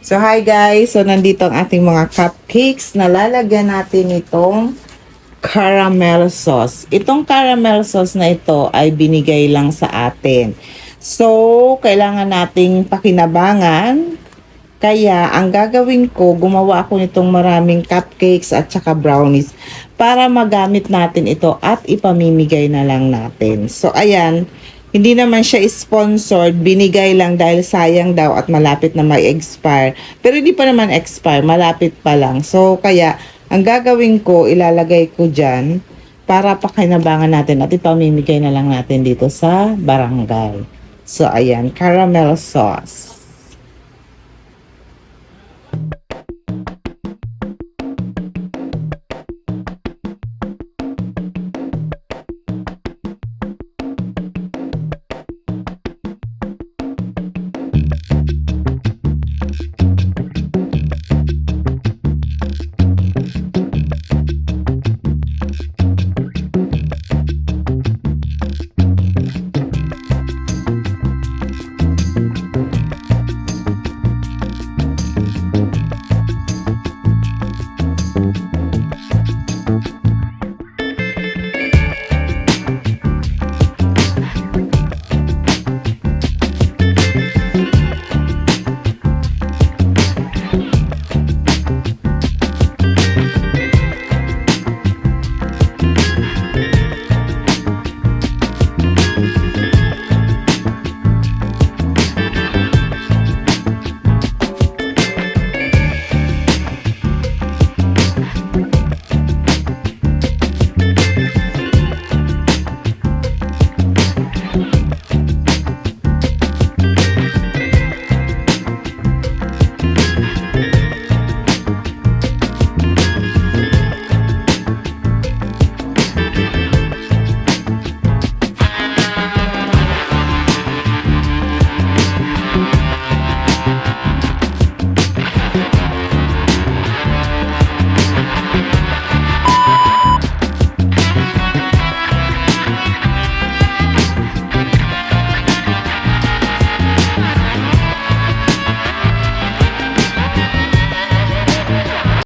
So, hi guys. So, nandito ang ating mga cupcakes. Nalalagyan natin itong caramel sauce. Itong caramel sauce na ito ay binigay lang sa atin. So, kailangan nating pakinabangan. Kaya, ang gagawin ko, gumawa ako nitong maraming cupcakes at saka brownies para magamit natin ito at ipamimigay na lang natin. So, ayan, hindi naman siya sponsored, binigay lang dahil sayang daw at malapit na mag-expire. Pero hindi pa naman expire, malapit pa lang. So, kaya, ang gagawin ko, ilalagay ko dyan para pakinabangan natin at ipamimigay na lang natin dito sa barangay. So, ayan, caramel sauce.